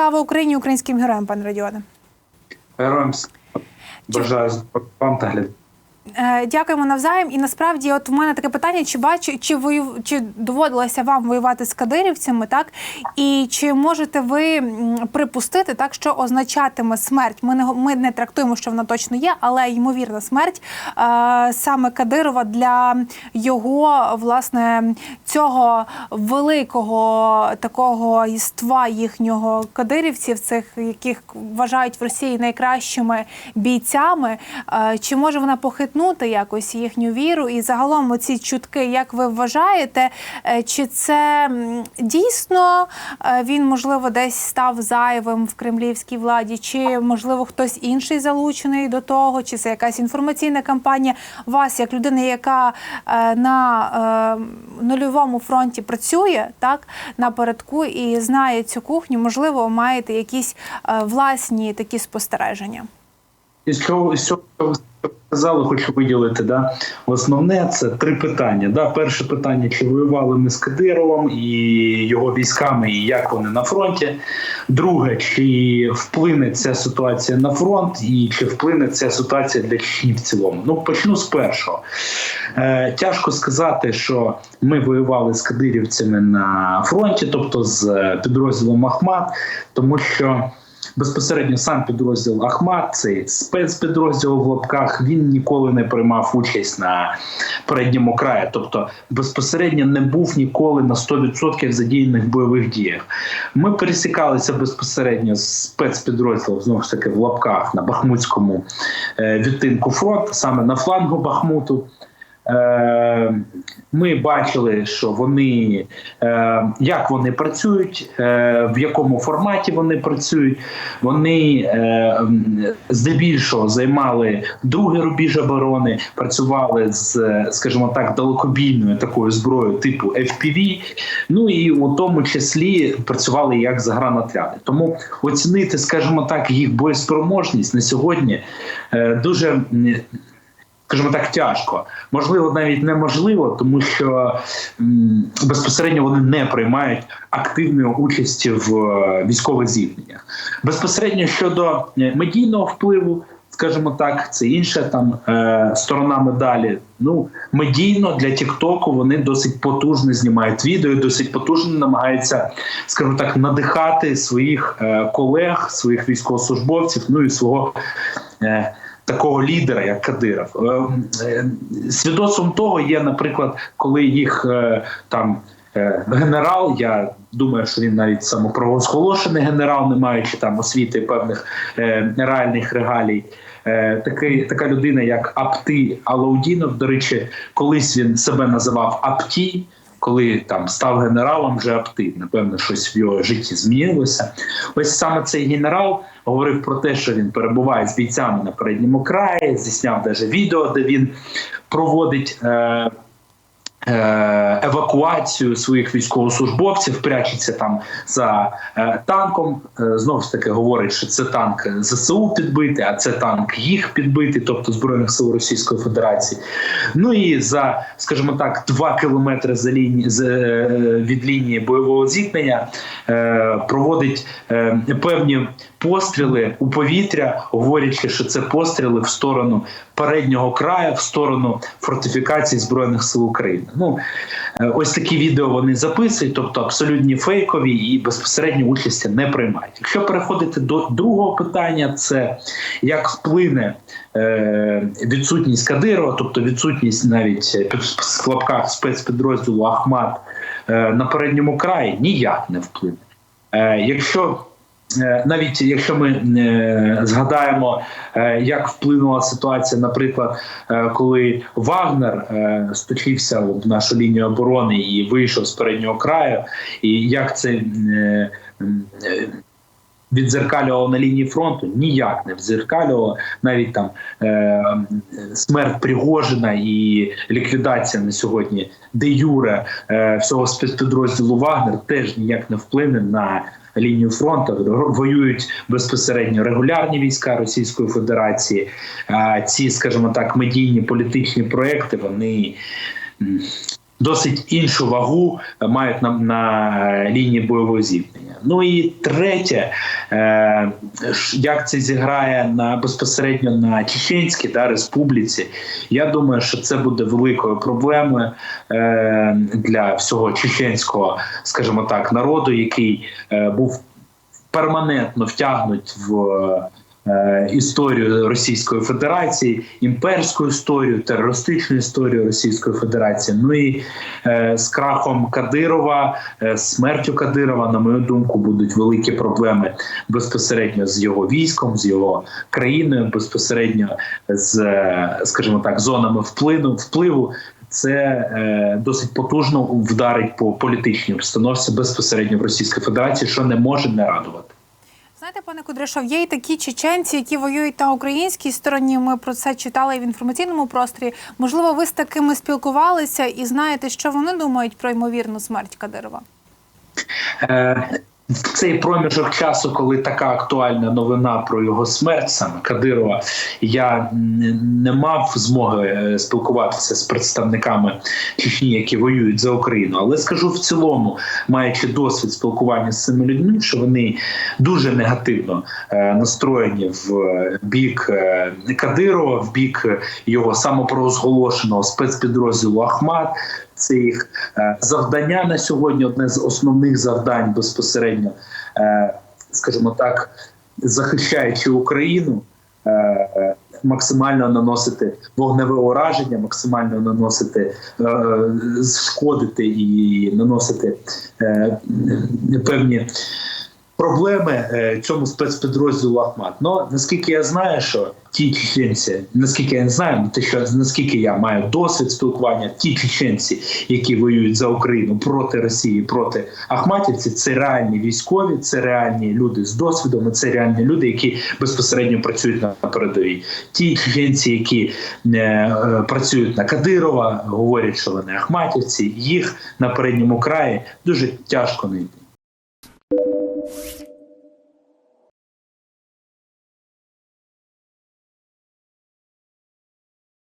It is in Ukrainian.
Слава Україні, українським героям, пане Радіоне. Героям бажаю вам та глядачам. Е, Дякуємо навзаєм. І насправді, от у мене таке питання: чи бачу, чи ви чи доводилося вам воювати з кадирівцями, так і чи можете ви припустити так, що означатиме смерть? Ми не ми не трактуємо, що вона точно є, але ймовірна смерть е, саме Кадирова для його власне цього великого такого іства їхнього кадирівців, цих яких вважають в Росії найкращими бійцями. Е, Чи може вона похитнути якось їхню віру? І загалом ці чутки, як ви вважаєте, е, чи це дійсно е, він можливо десь став зайвим в кремлівській владі, чи можливо хтось інший залучений до того, чи це якась інформаційна кампанія? Вас, як людина, яка е, на нульовому фронті працює, так напередку і знає цю кухню, можливо, маєте якісь власні такі спостереження. І з чого з цього що ви сказали, хочу виділити. Да? Основне це три питання. Да? Перше питання: чи воювали ми з Кадировим і його військами, і як вони на фронті. Друге, чи вплине ця ситуація на фронт, і чи вплине ця ситуація для Чечні в цілому? Ну, почну з першого. Е, тяжко сказати, що ми воювали з кадирівцями на фронті, тобто з е, підрозділом Ахмат, тому що. Безпосередньо сам підрозділ Ахмат, цей спецпідрозділ в лапках, він ніколи не приймав участь на передньому краї. Тобто безпосередньо не був ніколи на 100% задіяних бойових діях. Ми пересікалися безпосередньо з спецпідрозділом знову ж таки в лапках на Бахмутському е, відтинку фронту, саме на флангу Бахмуту. Е, Ми бачили, що вони е, як вони працюють, е, в якому форматі вони працюють. Вони здебільшого займали другий рубіж оборони, працювали з, скажімо так, далекобійною такою зброєю типу FPV, Ну і у тому числі працювали як загранотряди. Тому оцінити, скажімо так, їх боєспроможність на сьогодні дуже. Скажімо так, тяжко. Можливо, навіть неможливо, тому що безпосередньо вони не приймають активної участі в е, військових зіткненнях. Безпосередньо щодо е, медійного впливу, скажімо так, це інша там е, сторона медалі. Ну, медійно для Тіктоку вони досить потужно знімають відео, досить потужно намагаються, скажімо так, надихати своїх колег, своїх військовослужбовців, ну і свого. Такого лідера, як Кадиров, Е, е, свідоцтвом того є, наприклад, коли їх е, там генерал. Я думаю, що він навіть самопровозголошений генерал, не маючи там освіти певних реальних регалій. Такий, така людина, як Апти Алаудінов. До речі, колись він себе називав Апті. Коли там став генералом, вже актив. напевно, щось в його житті змінилося. Ось саме цей генерал говорив про те, що він перебуває з бійцями на передньому краї, зісняв навіть відео, де він проводить. Е, Евакуацію своїх військовослужбовців прячеться там за е, танком. Е, знову ж таки говорить, що це танк ЗСУ підбитий, а це танк їх підбитий, тобто збройних сил Російської Федерації. Ну і за, скажімо так, два кілометри за лінії е, від лінії бойового зіткнення е, проводить е, певні постріли у повітря, говорячи, що це постріли в сторону переднього краю, в сторону фортифікації збройних сил України. Ну е, ось такі відео вони записують, тобто абсолютні фейкові і безпосередньо участі не приймають. Якщо переходити до другого питання, це як вплине е, відсутність Кадирова, тобто відсутність навіть е, в складках спецпідрозділу Ахмат е, на передньому краї, ніяк не вплине. Якщо навіть якщо ми е, згадаємо, е, як вплинула ситуація, наприклад, е, коли Вагнер е, сточився в нашу лінію оборони і вийшов з переднього краю, і як це е, е, відзеркалювало на лінії фронту, ніяк не відзеркалювало. Навіть там е, смерть Пригожина і ліквідація на сьогодні де юре е, всього спецпідрозділу Вагнер теж ніяк не вплине на лінію фронту. Воюють безпосередньо регулярні війська Російської Федерації. Ці, скажімо так, медійні політичні проекти вони. Досить іншу вагу мають на, на лінії бойового зіткнення. Ну і третє, е, як це зіграє на безпосередньо на Чеченській да, республіці. Я думаю, що це буде великою проблемою е, для всього чеченського, скажімо так, народу, який е, був перманентно втягнуть в е, історію Російської Федерації, імперську історію, терористичну історію Російської Федерації. Ну і е, з крахом Кадирова, е, смертю Кадирова, на мою думку, будуть великі проблеми безпосередньо з його військом, з його країною, безпосередньо з, е, скажімо так, зонами впливу впливу. Це е, досить потужно вдарить по політичній обстановці безпосередньо в Російській Федерації, що не може не радувати. Знаєте, пане Кудряшов, є і такі чеченці, які воюють на українській стороні. Ми про це читали в інформаційному просторі. Можливо, ви з такими спілкувалися і знаєте, що вони думають про ймовірну смерть Кадирова? В цей проміжок часу, коли така актуальна новина про його смерть, саме Кадирова, я не мав змоги е, спілкуватися з представниками Чечні, які воюють за Україну. Але скажу в цілому, маючи досвід спілкування з цими людьми, що вони дуже негативно е, настроєні в бік е, Кадирова, в бік його самопрозголошеного спецпідрозділу Ахмат. Це їх завдання на сьогодні. Одне з основних завдань безпосередньо, е, скажімо так, захищаючи Україну, е, е, максимально наносити вогневе ураження, максимально наносити шкодити і наносити певні. Проблеми е, цьому спецпідрозділу Ахмат. Ну наскільки я знаю, що ті чеченці, наскільки я не знаю, те, що наскільки я маю досвід спілкування, ті чеченці, які воюють за Україну проти Росії, проти Ахматівців, це реальні військові, це реальні люди з досвідом, і це реальні люди, які безпосередньо працюють на передовій. Ті чеченці, які е, е, працюють на Кадирова, говорять, що вони Ахматівці, їх на передньому краї дуже тяжко знайти.